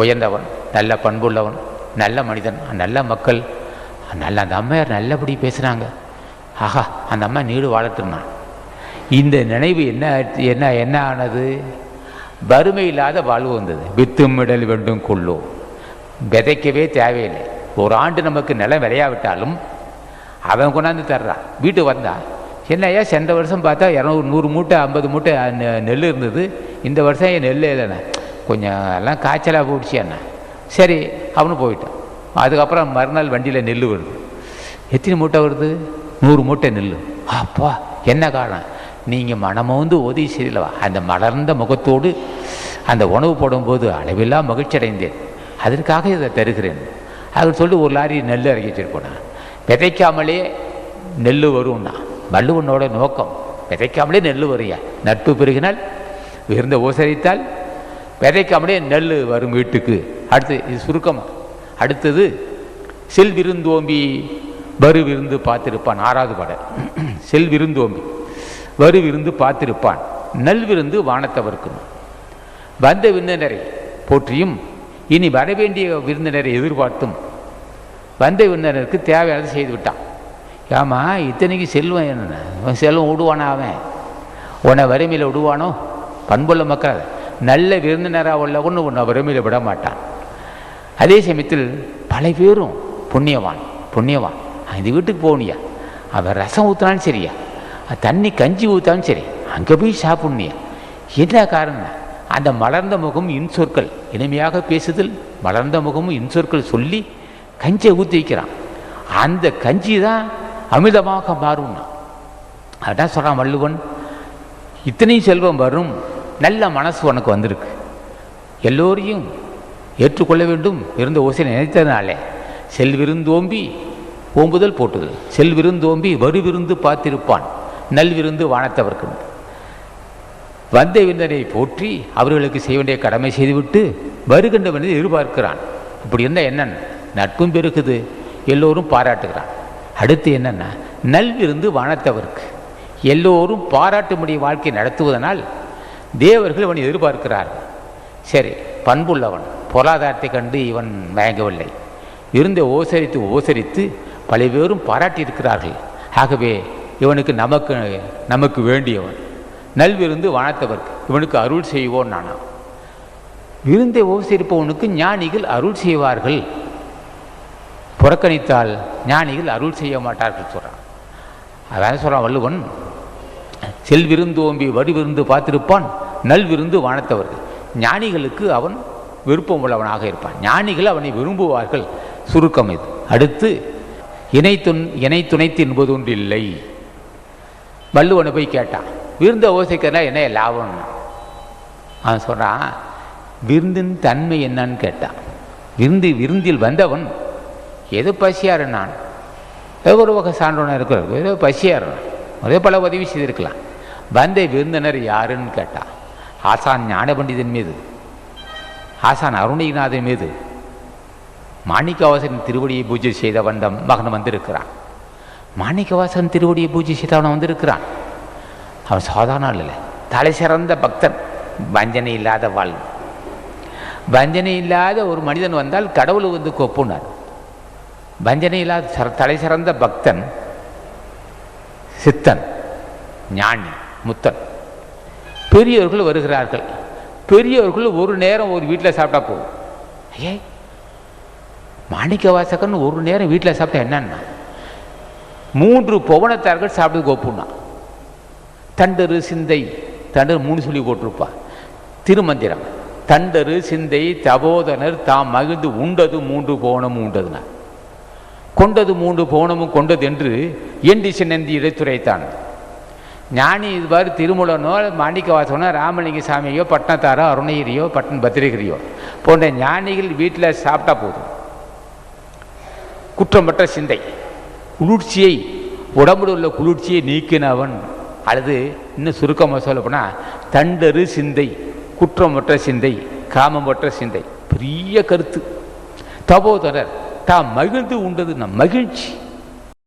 உயர்ந்தவன் நல்ல பண்புள்ளவன் நல்ல மனிதன் நல்ல மக்கள். நல்ல அந்த அம்மையார் நல்லபடி பேசுகிறாங்க ஆஹா அந்த அம்மா நீடு வாழட்டும்னா இந்த நினைவு என்ன என்ன என்ன ஆனது? வறுமை இல்லாத வாழ்வு வந்தது. வித்துமிடல் வேண்டும் கொள்ளும். விதைக்கவே தேவையில்லை. ஒரு ஆண்டு நமக்கு நிலம் விளையாவிட்டாலும் அவன் கொண்டாந்து தர்றான் வீட்டுக்கு வந்தான் என்னையா சென்ற வருஷம் பார்த்தா இரநூறு நூறு மூட்டை ஐம்பது மூட்டை நெல் இருந்தது. இந்த வருஷம் என் நெல் இல்லைண்ணே. கொஞ்சம் எல்லாம் காய்ச்சலாக போயிடுச்சு என்ன? சரி அவனு போயிட்டான். அதுக்கப்புறம் மறுநாள் வண்டியில் நெல் வருது. எத்தனை மூட்டை வருது? நூறு மூட்டை நெல் அப்பா என்ன காரணம்? நீங்கள் மனமோந்து உதவி செய்யலவா அந்த மலர்ந்த முகத்தோடு அந்த உணவு போடும்போது அளவில்லா மகிழ்ச்சி அடைந்தேன். அதற்காக இதை தருகிறேன். அதுன்னு சொல்லிட்டு ஒரு லாரி நெல் இறக்கி வச்சிருப்போம் விதைக்காமலே நெல் வரும்னா வள்ளுவனோட நோக்கம் விதைக்காமலே நெல் வரையா நட்பு பெருகினால் ஓசரித்தால் விதைக்காமலே நெல் வரும் வீட்டுக்கு. அடுத்து இது சுருக்கமாக அடுத்தது செல் விருந்தோம்பி வரு விருந்து பார்த்திருப்பான் ஆறாவது பாடல் செல் விருந்தோம்பி வரு விருந்து பார்த்திருப்பான். நல் விருந்து வானத்தவர்க்கும் வந்த விருந்தினரை போற்றியும் இனி வரவேண்டிய விருந்தினரை எதிர்பார்த்தும் வந்த விருந்தினருக்கு தேவையானது செய்து விட்டான். ஏமா இத்தனைக்கு செல்வம் என்ன செல்வம் விடுவானா அவன்? உன்னை வறுமையில் விடுவானோ? பண்புள்ள மக்கள் நல்ல விருந்தினராக உள்ளவன்னு உன்னை வறுமையில் விட மாட்டான் அதே சமயத்தில் பல பேரும் புண்ணியவான் புண்ணியவான். இந்த வீட்டுக்கு போகணியா அவன் ரசம் ஊற்றினாலும் சரியா? தண்ணி கஞ்சி ஊற்றாலும் சரி. அங்கே போய் சாப்பிட்ணியா என்ன காரணம் அந்த மலர்ந்த முகம் இன்சொற்கள் இனிமையாக பேசுதல் மலர்ந்த முகமும் இன்சொற்கள் சொல்லி கஞ்சியை ஊற்றி வைக்கிறான். அந்த கஞ்சி தான் அமிதமாக மாறும்னா. அதான் சொல்கிறான் வள்ளுவன் இத்தனை செல்வம் வரும். நல்ல மனசு உனக்கு வந்திருக்கு. எல்லோரையும் ஏற்றுக்கொள்ள வேண்டும் இருந்த ஓசை நினைத்ததுனாலே. செல்விருந்தோம்பி ஓம்புதல் போட்டுதல் செல்விருந்தோம்பி வருவிருந்து பார்த்திருப்பான். நல்விருந்து வானத்தவர்க்கு வந்த விருந்தனை போற்றி அவர்களுக்கு செய்ய வேண்டிய கடமை செய்துவிட்டு வருகின்ற மனிதனை எதிர்பார்க்கிறான். இப்படி இருந்தால் என்னென்ன? நட்பும் பெருக்குது எல்லோரும் பாராட்டுகிறான். அடுத்து என்னென்னா? நல்விருந்து வானத்தவர்க்கு. எல்லோரும் பாராட்டும்படிய வாழ்க்கை நடத்துவதனால் தேவர்கள் இவனை எதிர்பார்க்கிறார்கள். சரி பண்புள்ளவன் பொருளாதாரத்தை கண்டு இவன் மயங்கவில்லை. இருந்த ஓசரித்து ஓசரித்து பல பேரும் பாராட்டியிருக்கிறார்கள். ஆகவே இவனுக்கு நமக்கு நமக்கு வேண்டியவன் நல்விருந்து வானத்தவர்க்கு இவனுக்கு அருள் செய்வோன் நானா? விருந்தை ஓசரிப்பவனுக்கு ஞானிகள் அருள் செய்வார்கள். புறக்கணித்தால் ஞானிகள் அருள் செய்ய மாட்டார்கள் சொல்கிறான் அதான் சொல்கிறான் வள்ளுவன் செல்விருந்தோம்பி வடிவிருந்து பார்த்திருப்பான் நல்விருந்து வானத்தவர்கள். ஞானிகளுக்கு அவன் விருப்பம் உள்ளவனாக இருப்பான். ஞானிகள் அவனை விரும்புவார்கள். சுருக்கம் இது. அடுத்து இணை துண் இணை துணைத்து என்பது ஒன்று இல்லை வள்ளுவனை போய் கேட்டான் விருந்த ஓசைக்கிறனா என்ன லாபம்? அவன் சொல்கிறான் விருந்தின் தன்மை என்னன்னு கேட்டான். விருந்து விருந்தில் வந்தவன் எது பசியாரு நான்? ஏதோ ஒரு வகை சான்றோனாக இருக்கிறார்? ஏதோ பசியாரு. அதே பல உதவி செய்திருக்கலாம். வந்த விருந்தினர் யாருன்னு கேட்டான் ஆசான் ஞான பண்டிதன் மீது ஆசான் அருணைநாதன் மீது மாணிக்கவாசன் திருவடியை பூஜை செய்த வந்த மகன் வந்திருக்கிறான். மாணிக்கவாசன் திருவடியை பூஜை செய்தவன் வந்திருக்கிறான். அவன் சாதாரண ஆள் இல்லை. தலை சிறந்த பக்தன். வஞ்சனை இல்லாத வாழ்வு வஞ்சனை இல்லாத ஒரு மனிதன் வந்தால் கடவுள் வந்து கொப்புனார். வஞ்சனை இல்லாத தலை சிறந்த பக்தன் சித்தன் ஞானி. முத்தன். பெரியவர்கள் வருகிறார்கள். பெரியவர்கள் ஒரு நேரம் ஒரு வீட்டில் சாப்பிட்டா போகும் ஐயே மாணிக்க வாசகன் ஒரு நேரம் வீட்டில் சாப்பிட்டா என்னன்னா மூன்று புவனத்தார்கள் சாப்பிட்டு கோப்புனா தண்டரு சிந்தை தண்டர் மூணு சொல்லி போட்டிருப்பா. திருமந்திரம் தண்டரு சிந்தை தபோதனர் தாம் மகிழ்ந்து உண்டது மூன்று போனமும் உண்டதுனா கொண்டது மூன்று போனமும் கொண்டது என்று எண்டி சின்னந்தி இடைத்துரைத்தான் ஞானி இதுவாறு திருமூலனோ மாணிக்கவாசனோ ராமலிங்க சாமியோ பட்டினத்தாரோ அருணகிரியோ பட்டன் பத்திரகிரியோ. போன்ற ஞானிகள் வீட்டில் சாப்பிட்டா போதும். குற்றமற்ற சிந்தை. குளிர்ச்சியை உடம்புல உள்ள குளிர்ச்சியை நீக்கினவன். அல்லது இன்னும் சுருக்கமாக சொல்லப்போனால் தண்டரு சிந்தை குற்றமற்ற சிந்தை காமமற்ற சிந்தை. பெரிய கருத்து. தபோதரர் தாம் மகிழ்ந்து உண்டது நம் மகிழ்ச்சி.